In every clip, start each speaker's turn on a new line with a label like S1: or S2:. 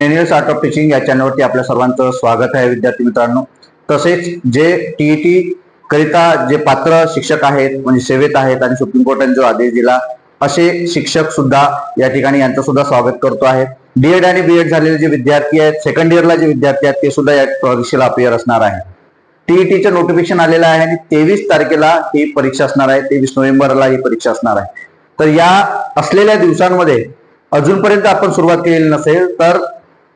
S1: Manual art of teaching या चॅनलवरती आपल्या सर्वांचं स्वागत आहे विद्यार्थी मित्रांनो. तसेच जे टीईटी करिता जे पात्र शिक्षक आहेत म्हणजे सेवेत आहेत आणि सुप्रीम कोर्टाने जो आदेश दिला असे शिक्षक सुद्धा या ठिकाणी यांचं सुद्धा स्वागत करतो आहे. डीएड आणि बीएड झालेले जे विद्यार्थी आहेत सेकंड इयरला जे विद्यार्थी आहेत ते सुद्धा या परीक्षेला अपियर असणार आहे. टीईटीचं नोटिफिकेशन आलेलं आहे आणि तेवीस तारखेला ही परीक्षा असणार आहे तेवीस नोव्हेंबरला ही परीक्षा असणार आहे. तर या असलेल्या दिवसांमध्ये अजूनपर्यंत आपण सुरुवात केलेली नसेल तर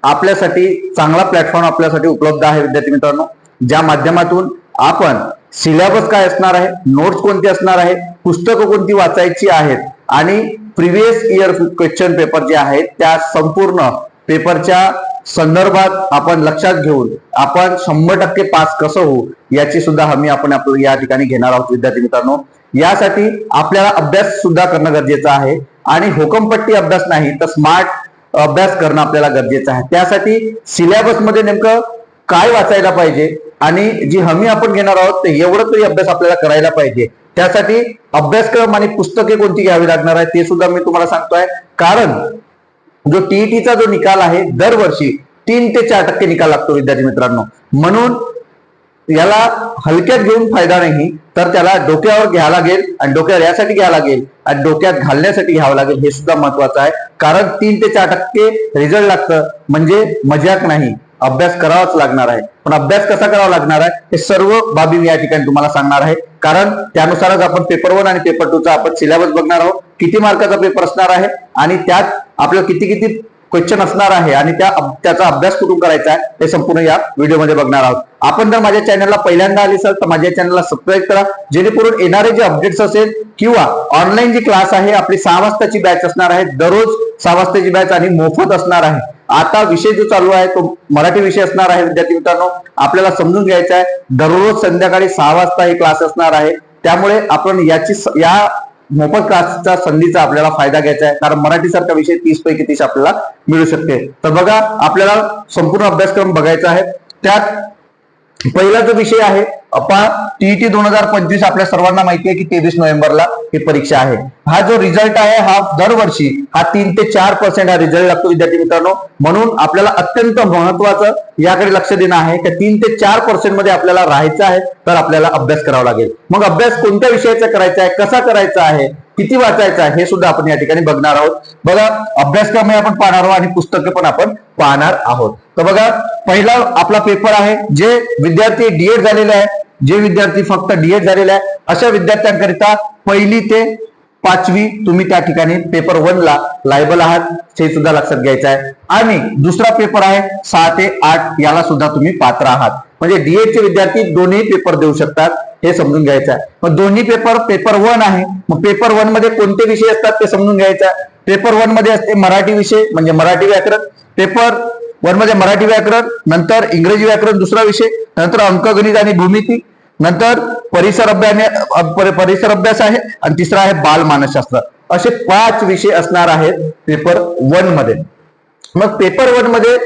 S1: आपल्यासाठी चांगला प्लॅटफॉर्म आपल्यासाठी उपलब्ध आहे विद्यार्थी मित्रांनो. ज्या माध्यमातून आपण सिलेबस काय असणार आहे नोट्स कोणती असणार आहे पुस्तकं कोणती वाचायची आहेत आणि प्रिव्हियस इयर क्वेश्चन पेपर जे आहेत त्या संपूर्ण पेपरच्या संदर्भात आपण लक्षात घेऊन आपण शंभर टक्के पास कसं होऊ याची सुद्धा हमी आपण आपलं या ठिकाणी घेणार आहोत विद्यार्थी मित्रांनो. यासाठी आपल्याला अभ्यास सुद्धा करणं गरजेचं आहे. आणि हुकमपट्टी अभ्यास नाही तर स्मार्ट अभ्यास करणं आपल्याला गरजेचं आहे. त्यासाठी सिलेबसमध्ये नेमकं काय वाचायला पाहिजे आणि जी हमी आपण घेणार आहोत ते एवढं तरी अभ्यास आपल्याला करायला पाहिजे. त्यासाठी अभ्यासक्रम आणि पुस्तके कोणती घ्यावी लागणार आहे ते सुद्धा मी तुम्हाला सांगतोय. कारण जो टीईटीचा जो निकाल आहे दरवर्षी तीन ते चार टक्के निकाल लागतो विद्यार्थी मित्रांनो. म्हणून याला हलक्यात घेऊन फायदा नाही तर त्याला डोक्यावर घ्यावं लागेल आणि डोक्यावर यासाठी घ्यावं लागेल आणि डोक्यात घालण्यासाठी घ्यावं लागेल. हे सुद्धा महत्वाचं आहे. कारण तीन ते चार टक्के रिझल्ट लागतं म्हणजे मजाक नाही. अभ्यास करावाच लागणार आहे. पण अभ्यास कसा करावा लागणार आहे? हे सर्व बाबी मी या ठिकाणी तुम्हाला सांगणार आहे. कारण त्यानुसारच आपण पेपर वन आणि पेपर टू चा आपण सिलेबस बघणार आहोत. किती मार्काचा पेपर असणार आहे? आणि त्यात आपल्याला किती किती क्वेश्चन असणार आहे आणि त्या त्याचा अभ्यास कुठून करायचा आहे हे संपूर्ण या व्हिडिओमध्ये बघणार आहोत. आपण जर माझ्या चॅनलला पहिल्यांदा आले असाल तर माझ्या चॅनलला सबस्क्राईब करा. जेणेकरून येणारे जे अपडेट्स असेल किंवा ऑनलाईन जी क्लास आहे आपली सहा वाजताची बॅच असणार आहे दररोज सहा वाजताची बॅच आणि मोफत असणार आहे. आता विषय जो चालू आहे तो मराठी विषय असणार आहे विद्यार्थी मित्रांनो. आपल्याला समजून घ्यायचा आहे दररोज संध्याकाळी सहा वाजता ही क्लास असणार आहे. त्यामुळे आपण याची या मोफत क्लासच्या संधीचा आपल्याला फायदा घ्यायचा आहे. कारण मराठी सारखा विषय तीस पैकी तीस आपल्याला मिळू शकते. तर बघा आपल्याला संपूर्ण अभ्यासक्रम बघायचा आहे. त्यात पहिला जो विषय आहे आपण टीईटी दोन हजार पंचवीस आपल्या सर्वांना माहिती आहे की तेवीस नोव्हेंबरला ही परीक्षा आहे. हा जो रिझल्ट आहे हा दरवर्षी हा तीन ते चार पर्सेंट हा रिझल्ट लागतो विद्यार्थी मित्रांनो. म्हणून आपल्याला अत्यंत महत्वाचं याकडे लक्ष देणं आहे. की तीन ते चार पर्सेंटमध्ये आपल्याला राहायचं आहे तर आपल्याला अभ्यास करावा लागेल. मग अभ्यास कोणत्या विषयाचा करायचा आहे कसा करायचा आहे किती वाचायचं आहे हे सुद्धा आपण या ठिकाणी बघणार आहोत. बघा अभ्यासक्रम हे आपण पाहणार आहोत आणि पुस्तके पण आपण पाहणार आहोत. तर बघा पहिला आपला पेपर आहे जे विद्यार्थी डीएड झालेले आहे जे विद्यार्थी फक्त डीएड झालेले आहे अशा विद्यार्थ्यांकरिता पहिली ते पाचवी तुम्ही त्या ठिकाणी पेपर वन ला लायबल आहात हे सुद्धा लक्षात घ्यायचं आहे. आणि दुसरा पेपर आहे सहा ते आठ याला सुद्धा तुम्ही पात्र आहात. म्हणजे डीएड चे विद्यार्थी दोन्ही पेपर देऊ शकतात हे समजून घ्यायचं आहे. मग दोन्ही पेपर पेपर वन आहे मग पेपर वनमध्ये कोणते विषय असतात ते समजून घ्यायचं आहे. पेपर वनमध्ये असते मराठी विषय म्हणजे मराठी व्याकरण. पेपर वनमध्ये मराठी व्याकरण नंतर इंग्रजी व्याकरण दुसरा विषय नंतर अंकगणित आणि भूमिती नंतर परिसर अभ्यास परिसर अभ्यास आहे आणि तिसरा आहे बालमानसशास्त्र असे पाच विषय असणार आहेत पेपर वनमध्ये. मग पेपर वनमध्ये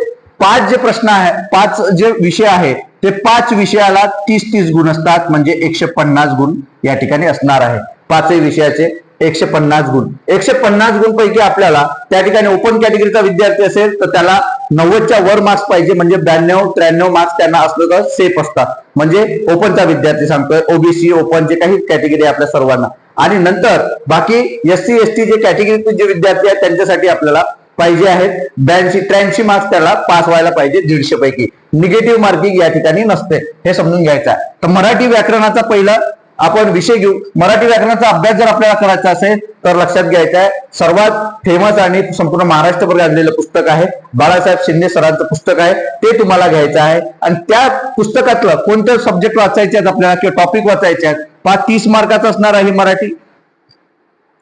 S1: पाच जे प्रश्न आहे पाच जे विषय आहे ते पाच विषयाला तीस तीस गुण असतात म्हणजे एकशे पन्नास गुण या ठिकाणी असणार आहे. पाचही विषयाचे एकशे पन्नास गुण. एकशे पन्नास गुण पैकी आपल्याला त्या ठिकाणी ओपन कॅटेगरीचा विद्यार्थी असेल तर त्याला नव्वदच्या वर मार्क्स पाहिजे म्हणजे ब्याण्णव त्र्याण्णव मार्क्स त्यांना असलं तर सेफ असतात. म्हणजे ओपनचा विद्यार्थी सांगतोय ओबीसी ओपन जे काही कॅटेगरी आहे आपल्या सर्वांना. आणि नंतर बाकी एस सी एस टी जे कॅटेगरीचे जे विद्यार्थी आहेत त्यांच्यासाठी आपल्याला पाहिजे आहेत ब्याऐंशी त्र्याऐंशी मार्क्स त्याला पास व्हायला पाहिजे दीडशे पैकी. निगेटिव्ह मार्किंग या ठिकाणी नसते. हे समजून घ्यायचं आहे. तर मराठी व्याकरणाचा पहिला आपण विषय घेऊ. मराठी व्याकरणाचा अभ्यास जर आपल्याला करायचा असेल तर लक्षात घ्यायचं आहे. सर्वात फेमस आणि संपूर्ण महाराष्ट्रभर गाजलेलं पुस्तक आहे. बाळासाहेब शिंदे सरांचं पुस्तक आहे. ते तुम्हाला घ्यायचं आहे. आणि त्या पुस्तकातलं कोणतं सब्जेक्ट वाचायचे आहेत आपल्याला किंवा टॉपिक वाचायचे आहेत? पाच तीस मार्काचं असणार आहे मराठी.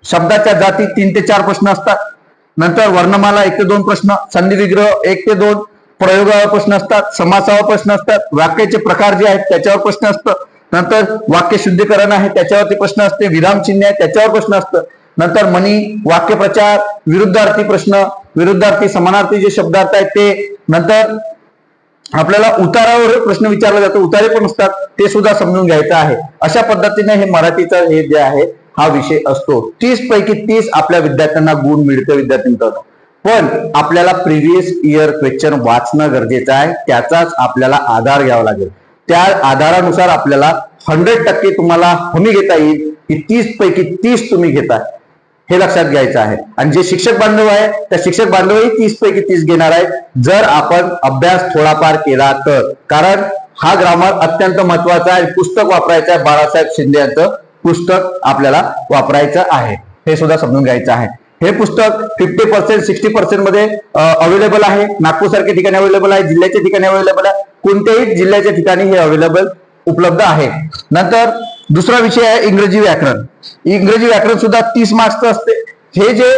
S1: शब्दाच्या जाती तीन ते चार प्रश्न असतात. नंतर वर्णमाला एक ते दोन प्रश्न संधी विग्रह एक ते दोन प्रयोगावर प्रश्न असतात समासावर प्रश्न असतात वाक्याचे प्रकार जे आहेत त्याच्यावर प्रश्न असतात नंतर वाक्य शुद्धीकरण आहे त्याच्यावरती प्रश्न असते विराम चिन्ह आहे त्याच्यावर प्रश्न असतं. नंतर मनी वाक्यप्रचार विरुद्धार्थी प्रश्न विरुद्धार्थी समानार्थी जे शब्दार्थ आहेत ते. नंतर आपल्याला उतारावर प्रश्न विचारला जातो उतारे पण असतात ते सुद्धा समजून घ्यायचं आहे. अशा पद्धतीने हे मराठीचा हे जे आहे हा विषय असतो. तीस पैकी तीस आपल्या विद्यार्थ्यांना गुण मिळतं विद्यार्थी पण आपल्याला प्रिव्हियस इयर क्वेश्चन वाचणं गरजेचं आहे त्याचाच आपल्याला आधार घ्यावा लागेल. त्या आधारानुसार आपल्याला हंड्रेड टक्के तुम्हाला हमी घेता येईल. की तीस पैकी तीस तुम्ही घेताय हे लक्षात घ्यायचं आहे. आणि जे शिक्षक बांधव आहे त्या शिक्षक बांधवही तीस पैकी तीस घेणार आहे जर आपण अभ्यास थोडाफार केला तर. कारण हा ग्रामर अत्यंत महत्त्वाचा आहे. पुस्तक वापरायचं आहे बाळासाहेब शिंदे यांचं. पुस्तक आपल्याला वापरायचं आहे. हे सुद्धा समजून घ्यायचं आहे. हे पुस्तक फिफ्टी पर्सेंट सिक्स्टी पर्सेंटमध्ये अवेलेबल आहे. नागपूर सारख्या ठिकाणी अवेलेबल आहे. जिल्ह्याच्या ठिकाणी अवेलेबल आहे. कोणत्याही जिल्ह्याच्या ठिकाणी हे अवेलेबल उपलब्ध आहे. नंतर दुसरा विषय आहे इंग्रजी व्याकरण. इंग्रजी व्याकरण सुद्धा तीस मार्क्सचं असते. हे जे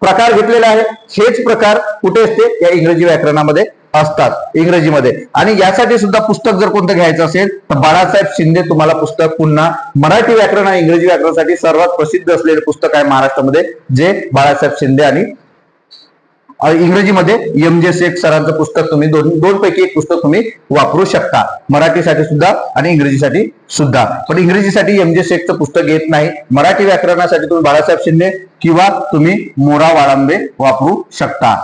S1: प्रकार घेतलेले आहे हेच प्रकार कुठे असते? या इंग्रजी व्याकरणामध्ये असतात इंग्रजीमध्ये. आणि यासाठी सुद्धा पुस्तक जर कोणतं घ्यायचं असेल तर बाळासाहेब शिंदे तुम्हाला पुस्तक पुन्हा मराठी व्याकरण आणि इंग्रजी व्याकरणासाठी सर्वात प्रसिद्ध असलेले पुस्तक आहे महाराष्ट्रामध्ये जे बाळासाहेब शिंदे आणि इंग्रजीमध्ये एम जे शेख सरांचं पुस्तक तुम्ही दोन दोन पैकी एक पुस्तक तुम्ही वापरू शकता. मराठीसाठी सुद्धा आणि इंग्रजीसाठी सुद्धा. पण इंग्रजीसाठी एम जे शेखचं पुस्तक येत नाही. मराठी व्याकरणासाठी तुम्ही बाळासाहेब शिंदे किंवा तुम्ही मोरा वाळंबे वापरू शकता.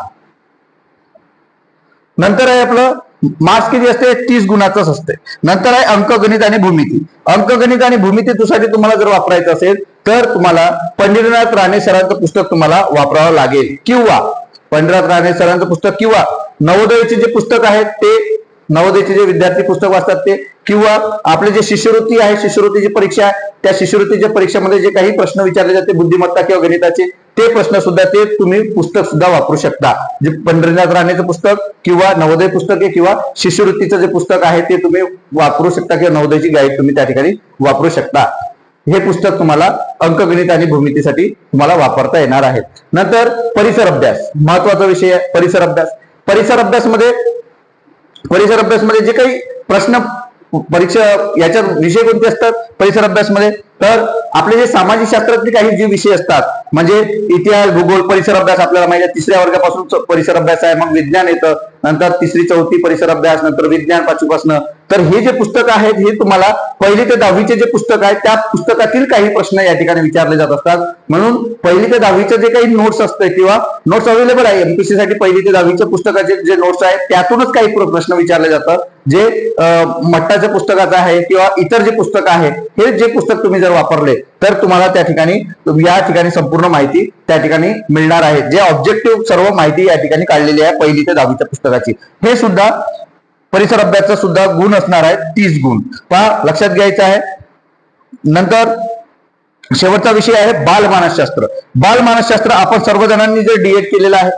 S1: नंतर आहे आपलं मार्क्स किती असते? तीस गुणाचंच असते. नंतर आहे अंकगणित आणि भूमिती. अंकगणित आणि भूमिती तुसाठी तुम्हाला जर वापरायचं असेल तर तुम्हाला पंडितनाथ राणे सरांचं पुस्तक तुम्हाला वापरावं लागेल. किंवा पंडितनाथ राणे सरांचं पुस्तक किंवा नवोदयचे जे पुस्तक आहेत ते नवोदयचे जे विद्यार्थी पुस्तक वाचतात ते किंवा आपले जे शिष्यवृत्ती आहे शिष्यवृत्तीची परीक्षा आहे त्या शिष्यवृत्तीच्या परीक्षेमध्ये जे काही प्रश्न विचारले जाते बुद्धिमत्ता किंवा गणिताचे ते प्रश्न सुद्धा ते तुम्ही पुस्तक सुद्धा वापरू शकता. जे पंढरीनाथ राणेचं पुस्तक किंवा नवोदय पुस्तक आहे किंवा शिष्यवृत्तीचं जे पुस्तक आहे ते तुम्ही वापरू शकता किंवा नवोदयची गाईड तुम्ही त्या ठिकाणी वापरू शकता. हे पुस्तक तुम्हाला अंकगणित आणि भूमितीसाठी तुम्हाला वापरता येणार आहे. नंतर परिसर अभ्यास महत्त्वाचा विषय आहे परिसर अभ्यास. परिसर अभ्यासमध्ये परिसर अभ्यासमध्ये जे काही प्रश्न परीक्षा याच्या विषय कोणते असतात? परिसर अभ्यासमध्ये तर आपले जे सामाजिक शास्त्रातले काही जे विषय असतात म्हणजे इतिहास भूगोल परिसर अभ्यास आपल्याला माहिती आहे तिसऱ्या वर्गापासून परिसर अभ्यास आहे मग विज्ञान येतं नंतर तिसरी चौथी परिसर अभ्यास नंतर विज्ञान पाचवीपासनं. तर हे जे पुस्तक आहेत हे तुम्हाला पहिली ते दहावीचे जे पुस्तक आहे त्या पुस्तकातील काही प्रश्न या ठिकाणी विचारले जात असतात. म्हणून पहिली ते दहावीचे जे काही नोट्स असते किंवा नोट्स अवेलेबल आहे एमपीसी साठी पहिली ते दहावीच्या पुस्तकाचे जे नोट्स आहेत त्यातूनच काही प्रश्न विचारले जातात. जे मट्टाच्या पुस्तकाचं आहे किंवा इतर जे पुस्तक आहे हे जे पुस्तक तुम्ही जर वापरले तर तुम्हाला त्या ठिकाणी या ठिकाणी संपूर्ण माहिती त्या ठिकाणी मिळणार आहे. जे ऑब्जेक्टिव्ह सर्व माहिती या ठिकाणी काढलेली आहे पहिली ते दहावीच्या पुस्तकाची. हे सुद्धा परिसर अभ्यासाचा सुद्धा गुण असणार आहे तीस गुण. पहा लक्षात घ्यायचं आहे. नंतर शेवटचा विषय आहे बाल मानसशास्त्र. बाल मानसशास्त्र आपण सर्वजणांनी जे डीएड केलेलं आहे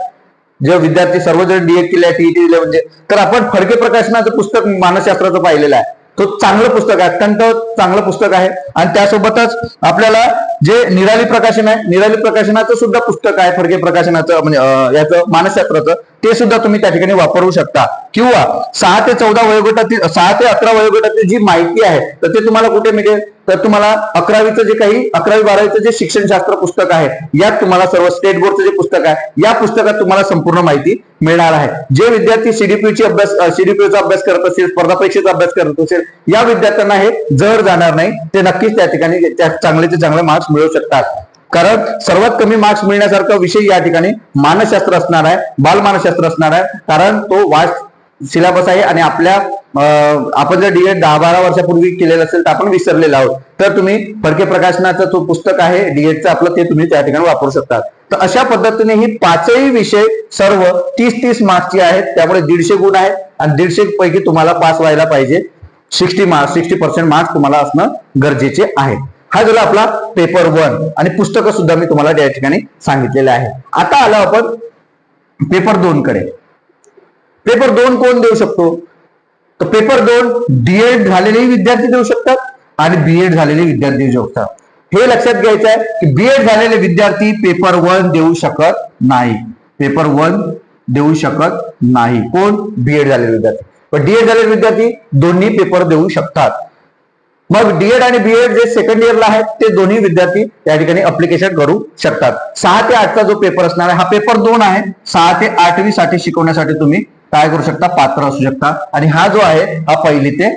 S1: जे विद्यार्थी सर्वजण डीएड केले आहे टीईटी दिले म्हणजे तर आपण फडके प्रकाशनाचं पुस्तक मानसशास्त्राचं पाहिलेलं आहे. तो चांगलं पुस्तक आहे अत्यंत चांगलं पुस्तक आहे. आणि त्यासोबतच आपल्याला जे निराली प्रकाशन आहे निराली प्रकाशनाचं सुद्धा पुस्तक आहे फडके प्रकाशनाचं म्हणजे याचं मानसशास्त्राचं ते सुद्धा तुम्ही त्या ठिकाणी वापरू शकता. किंवा सहा ते चौदा वयोगटातील सहा ते अकरा वयोगटातील जी माहिती आहे तर ते तुम्हाला कुठे मिळेल? तर तुम्हाला अकरावीचं जे काही अकरावी बारावीचं जे शिक्षणशास्त्र पुस्तक आहे यात तुम्हाला सर्व स्टेट बोर्डचं जे पुस्तक आहे या पुस्तकात तुम्हाला संपूर्ण माहिती मिळणार आहे. जे विद्यार्थी सीडीपीची अभ्यास सीडीपीचा अभ्यास करत असेल स्पर्धा परीक्षेचा अभ्यास करत असेल या विद्यार्थ्यांना हे जड जाणार नाही ते नक्कीच त्या ठिकाणी चांगले ते चांगले मार्क्स मिळवू शकतात. कारण सर्वात कमी मार्क्स मिळण्यासारखा विषय या ठिकाणी मानसशास्त्र असणार आहे बालमानसशास्त्र असणार आहे. कारण तो वाच सिलेबस आहे आणि आपल्या आपण जर डीएड दहा बारा वर्षापूर्वी केलेलं असेल तर आपण विसरलेलं आहोत. तर तुम्ही फडके प्रकाशनाचं तो पुस्तक आहे डीएडचं आपलं ते तुम्ही त्या ठिकाणी वापरू शकता तर अशा पद्धतीने ही पाचही विषय सर्व तीस तीस मार्क्सची आहेत त्यामुळे दीडशे गुण आहेत आणि दीडशे पैकी तुम्हाला पास व्हायला पाहिजे. Sixty marks sixty percent marks तुम्हाला असणं गरजेचे आहे. हा झाला आपला पेपर वन आणि पुस्तकं सुद्धा मी तुम्हाला त्या ठिकाणी सांगितलेलं आहे. आता आलो आपण पेपर दोन कडे पेपर दोन कोण देऊ शकतो? तर पेपर दोन डीएड झालेलेही विद्यार्थी देऊ शकतात आणि बीएड झालेले विद्यार्थी देऊ शकतात. हे लक्षात घ्यायचं आहे की बीएड झालेले विद्यार्थी पेपर वन देऊ शकत नाही. पेपर वन देऊ शकत नाही. कोण? बीएड झालेले विद्यार्थी. पण डीएड झालेले विद्यार्थी दोन्ही पेपर देऊ शकतात. मग डीएड आणि बीएड जे सेकंड इयरला आहेत ते दोन्ही विद्यार्थी त्या ठिकाणी अप्लिकेशन करू शकतात. सहा ते आठचा जो पेपर असणार आहे हा पेपर दोन आहे. सहा ते आठवी साठी शिकवण्यासाठी तुम्ही काय करू शकता? पात्र असू शकता. आणि हा जो आहे हा पहिली ते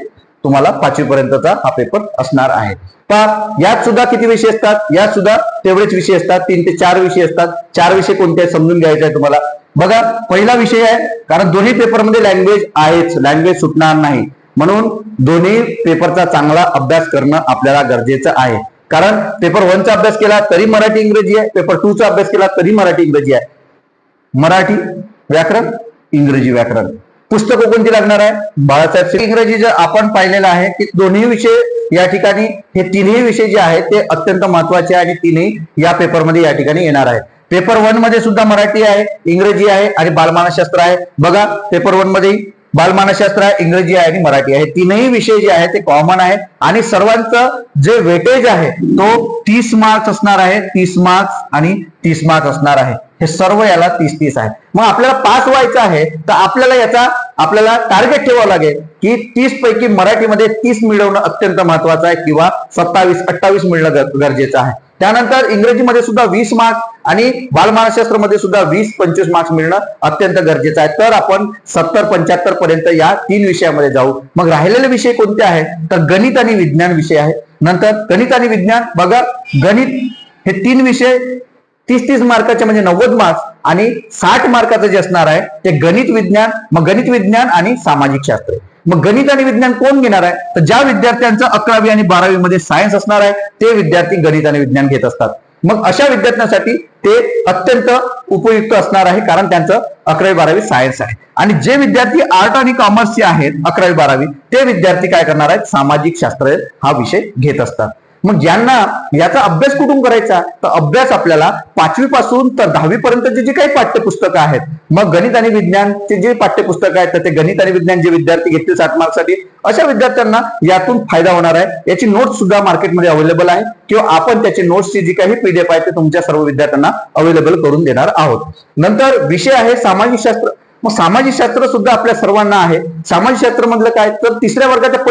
S1: तुम्हाला पाचवी पर्यंतचा हा पेपर असणार आहे. पहा यात सुद्धा किती विषय असतात? यात सुद्धा तेवढेच विषय असतात. तीन ते चार विषय असतात. चार विषय कोणते आहेत समजून घ्यायचे आहे तुम्हाला. बघा पहिला विषय आहे कारण दोन्ही पेपरमध्ये लँग्वेज आहेच. लँग्वेज सुटणार नाही. म्हणून दोन्ही पेपरचा चांगला अभ्यास करणं आपल्याला गरजेचं आहे. कारण पेपर वनचा अभ्यास केला तरी मराठी इंग्रजी आहे. पेपर टू चा अभ्यास केला तरी मराठी इंग्रजी आहे. मराठी व्याकरण इंग्रजी व्याकरण. पुस्तकं कोणती लागणार आहे? बाळासाहेब इंग्रजी जर आपण पाहिलेलं आहे की दोन्ही विषय या ठिकाणी हे तिन्ही विषय जे आहेत ते अत्यंत महत्त्वाचे आणि तिन्ही या पेपरमध्ये या ठिकाणी येणार आहे पेपर वनमध्ये सुद्धा मराठी आहे इंग्रजी आहे आणि बालमानसशास्त्र आहे. बघा पेपर वनमध्ये बालमानसशास्त्र आहे इंग्रजी आहे आणि मराठी आहे. तीनही विषय जे आहे ते कॉमन आहे आणि सर्वांचं जे वेटेज आहे तो तीस मार्क्स असणार आहे तीस मार्क्स आणि तीस मार्क्स असणार आहे. हे सर्व याला तीस तीस आहे मग आपल्याला पास व्हायचं आहे तर आपल्याला याचा आपल्याला टार्गेट ठेवावं लागेल की तीस पैकी मराठीमध्ये तीस मिळवणं अत्यंत महत्वाचं आहे किंवा सत्तावीस अठ्ठावीस मिळणं गरजेचं आहे. त्यानंतर इंग्रजीमध्ये सुद्धा वीस मार्क्स आणि बालमानसशास्त्रामध्ये सुद्धा वीस पंचवीस मार्क्स मिळणं अत्यंत गरजेचं आहे. तर आपण सत्तर पंच्याहत्तर पर्यंत या तीन विषयामध्ये जाऊ. मग राहिलेले विषय कोणते आहेत? तर गणित आणि विज्ञान विषय आहे. नंतर गणित आणि विज्ञान बघा गणित हे तीन विषय तीस तीस मार्काचे म्हणजे नव्वद मार्क्स आणि साठ मार्काचं जे असणार आहे ते गणित विज्ञान मग गणित विज्ञान आणि सामाजिक शास्त्र. मग गणित आणि विज्ञान कोण घेणार आहे? तर ज्या विद्यार्थ्यांचं अकरावी आणि बारावी मध्ये सायन्स असणार आहे ते विद्यार्थी गणित आणि विज्ञान घेत असतात. मग अशा विद्यार्थ्यांसाठी ते अत्यंत उपयुक्त असणार आहे कारण त्यांचं अकरावी बारावी सायन्स आहे. आणि जे विद्यार्थी आर्ट आणि कॉमर्सचे आहेत अकरावी बारावी ते विद्यार्थी काय करणार आहेत? सामाजिक शास्त्र हा विषय घेत असतात. मग ज्यांना याचा अभ्यास कुठून करायचा? तर अभ्यास आपल्याला पाचवी पासून तर दहावी पर्यंतचे जे काही पाठ्यपुस्तकं आहेत मग गणित आणि विज्ञानचे जे पाठ्यपुस्तकं आहेत तर ते गणित आणि विज्ञान जे विद्यार्थी घेतील साठ मार्क्ससाठी अशा विद्यार्थ्यांना यातून फायदा होणार आहे. याची नोट्स सुद्धा मार्केटमध्ये अवेलेबल आहे. किंवा आपण त्याची नोट्सची जी काही पीडीएफ आहे ते तुमच्या सर्व विद्यार्थ्यांना अवेलेबल करून देणार आहोत. नंतर विषय आहे सामाजिक शास्त्र मग सामाजिक शास्त्र सुद्धा आपल्या सर्वांना आहे. सामाजिक शास्त्र मधलं काय? तर तिसऱ्या वर्गाच्या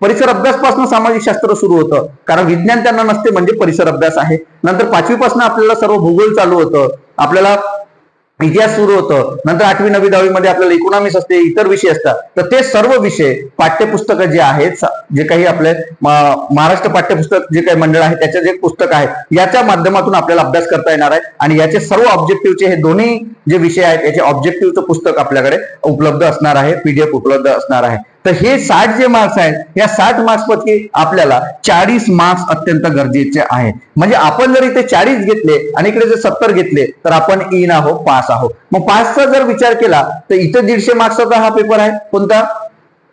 S1: परिसर अभ्यासपासून सामाजिक शास्त्र सुरू होतं. कारण विज्ञान त्यांना नसते म्हणजे परिसर अभ्यास आहे. नंतर पाचवी पासून आपल्याला सर्व भूगोल चालू होतं. आपल्याला इतिहास सुरू होतं. नंतर आठवी नववी दहावी मध्ये आपल्याला इकॉनॉमिक्स असते इतर विषय असतात. तर ते सर्व विषय पाठ्यपुस्तकं जे आहेत जे काही आपले महाराष्ट्र पाठ्यपुस्तक जे काही मंडळ आहे त्याचे जे पुस्तक आहे याच्या माध्यमातून आपल्याला अभ्यास करता येणार आहे. आणि याचे सर्व ऑब्जेक्टिव्हचे हे दोन्ही जे विषय आहेत याचे ऑब्जेक्टिव्हचं पुस्तक आपल्याकडे उपलब्ध असणार आहे पीडीएफ उपलब्ध असणार आहे. तर हे साठ जे मार्क्स आहेत या साठ मार्क्सपैकी आपल्याला चाळीस मार्क्स अत्यंत गरजेचे आहे म्हणजे आपण जर इथे चाळीस घेतले आणि इकडे जर सत्तर घेतले तर आपण इन आहोत पास आहोत. मग पासचा जर विचार केला तर इथे दीडशे मार्क्सचा हा पेपर आहे. कोणता?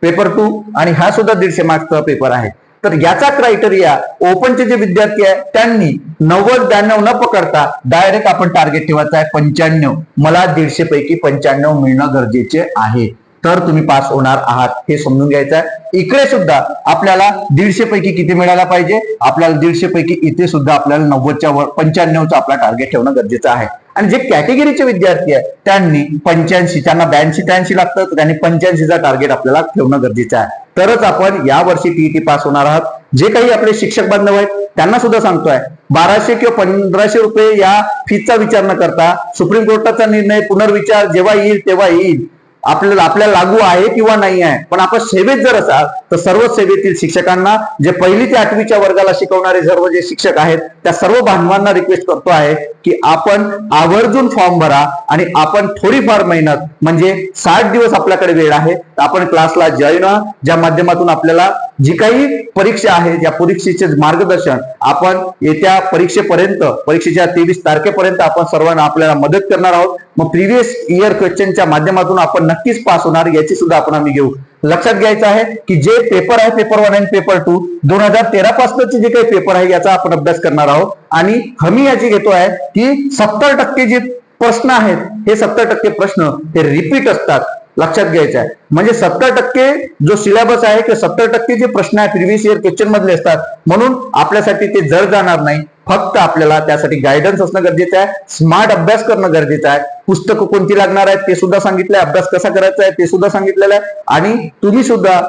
S1: पेपर टू आणि हा सुद्धा दीडशे मार्क्सचा पेपर आहे. तर याचा क्रायटेरिया ओपनचे जे विद्यार्थी आहेत त्यांनी नव्वद ब्याण्णव न पकडता डायरेक्ट आपण टार्गेट ठेवायचा आहे पंच्याण्णव. मला दीडशे पैकी पंच्याण्णव मिळणं गरजेचे आहे. तर तुम्ही पास होणार आहात. हे समजून घ्यायचं आहे. इकडे सुद्धा आपल्याला दीडशे पैकी किती मिळायला पाहिजे? आपल्याला दीडशे पैकी इथे सुद्धा आपल्याला नव्वदच्या वर पंच्याण्णवचा आपला टार्गेट ठेवणं गरजेचं आहे. आणि जे कॅटेगरीचे विद्यार्थी आहेत त्यांनी पंच्याऐंशी त्यांना ब्याऐंशी त्र्याऐंशी लागतं. तर त्यांनी पंच्याऐंशीचा टार्गेट आपल्याला ठेवणं गरजेचं आहे. तरच आपण या वर्षी टीईटी पास होणार आहात. जे काही आपले शिक्षक बांधव आहेत त्यांना सुद्धा सांगतोय बाराशे किंवा पंधराशे रुपये या फीचा विचार न करता सुप्रीम कोर्टाचा निर्णय पुनर्विचार जेव्हा येईल तेव्हा येईल. आपल्याला आपल्याला लागू आहे किंवा नाही आहे. पण आपण सेवेत जर असाल तर सर्व सेवेतील शिक्षकांना जे पहिली ते आठवीच्या वर्गाला शिकवणारे सर्व जे शिक्षक आहेत त्या सर्व बांधवांना रिक्वेस्ट करतो आहे. की आपण आवर्जून फॉर्म भरा आणि आपण थोडीफार मेहनत म्हणजे साठ दिवस आपल्याकडे वेळ आहे तर आपण क्लासला जॉईन व्हा. ज्या माध्यमातून आपल्याला जी काही परीक्षा आहे या परीक्षेचे मार्गदर्शन आपण येत्या परीक्षेपर्यंत परीक्षेच्या तेवीस तारखेपर्यंत आपण सर्वांना आपल्याला मदत करणार आहोत. मग प्रिव्हियस इयर क्वेश्चनच्या माध्यमातून आपण नक्कीच पास होणार याची सुद्धा आपण आम्ही घेऊ. लक्षात घ्यायचं आहे की जे पेपर आहे पेपर वन आणि पेपर टू दोन हजार तेरा पासूनचे जे काही पेपर आहे याचा आपण अभ्यास करणार आहोत. आणि हमी याची घेतो आहे की सत्तर टक्के जे प्रश्न आहेत हे सत्तर टक्के प्रश्न हे रिपीट असतात. लक्षात घ्यायचं आहे. म्हणजे सत्तर टक्के जो सिलेबस आहे किंवा सत्तर टक्के जे प्रश्न आहे प्रिव्हियस इयर क्वेश्चन मधले असतात. म्हणून आपल्यासाठी ते जड जाणार नाही. फक्त आपल्याला त्यासाठी गायडन्स असणं गरजेचं आहे. स्मार्ट अभ्यास करणं गरजेचं आहे. पुस्तकं कोणती लागणार आहेत ते सुद्धा सांगितलंय. अभ्यास कसा करायचा आहे ते सुद्धा सांगितलेलं आहे. आणि तुम्ही सुद्धा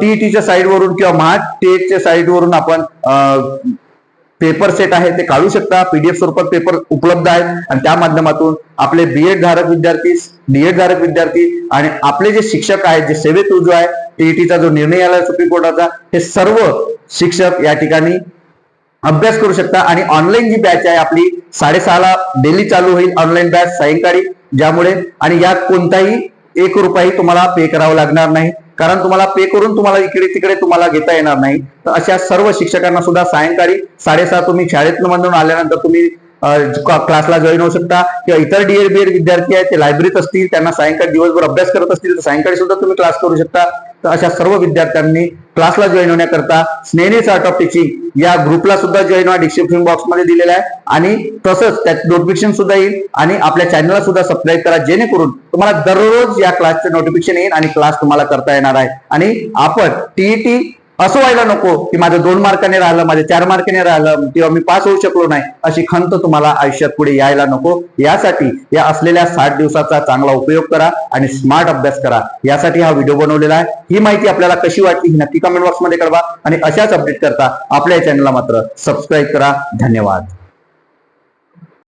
S1: टीईटीच्या साईडवरून किंवा महा टेटच्या साईडवरून आपण पेपर सेट आहे ते काढू शकता. पीडीएफ स्वरूपात पेपर उपलब्ध आहेत. आणि त्या माध्यमातून आपले बीएड धारक विद्यार्थी डीएड धारक विद्यार्थी आणि आपले जे शिक्षक आहेत जे सेवेत उजू आहे टीईटीचा जो निर्णय आला सुप्रीम कोर्टाचा हे सर्व शिक्षक या ठिकाणी अभ्यास करू शकता आणि ऑनलाईन जी बॅच आहे आपली साडेसहाला डेली चालू होईल ऑनलाईन बॅच सायंकाळी ज्यामुळे आणि यात कोणताही एक रुपयाही तुम्हाला पे करावा लागणार नाही. कारण तुम्हाला पे करून तुम्हाला इकडे तिकडे तुम्हाला घेता येणार नाही. तर अशा सर्व शिक्षकांना सुद्धा सायंकाळी साडेसहा तुम्ही शाळेतनं मधून आल्यानंतर तुम्ही क्लासला जॉईन होऊ शकता किंवा इतर डीएड बीएड विद्यार्थी आहेत ते लायब्ररीत असतील त्यांना सायंकाळी दिवसभर अभ्यास करत असतील तर सायंकाळी सुद्धा तुम्ही क्लास करू शकता. तर अशा सर्व विद्यार्थ्यांनी क्लासला जॉईन होण्याकरता स्नेहनी आर्ट ऑफ टीचिंग या ग्रुपला सुद्धा जॉईन व्हा डिस्क्रिप्शन बॉक्समध्ये दिलेला आहे. आणि तसंच त्यात नोटिफिकेशन सुद्धा येईल आणि आपल्या चॅनलला सुद्धा सबस्क्राईब करा जेणेकरून तुम्हाला दररोज या क्लासचे नोटिफिकेशन येईल आणि क्लास तुम्हाला करता येणार आहे. आणि आपण टीईटी असं व्हायला नको की माझं दोन मार्काने राहिलं माझ्या चार मार्काने राहिलं किंवा मी पास होऊ शकलो नाही अशी खंत तुम्हाला आयुष्यात पुढे यायला नको. यासाठी या असलेल्या साठ दिवसाचा चांगला उपयोग करा आणि स्मार्ट अभ्यास करा. यासाठी हा व्हिडिओ बनवलेला आहे. ही माहिती आपल्याला कशी वाटली ही नक्की कमेंट बॉक्समध्ये कळवा. आणि अशाच अपडेट करता आपल्या चॅनलला मात्र सबस्क्राईब करा. धन्यवाद.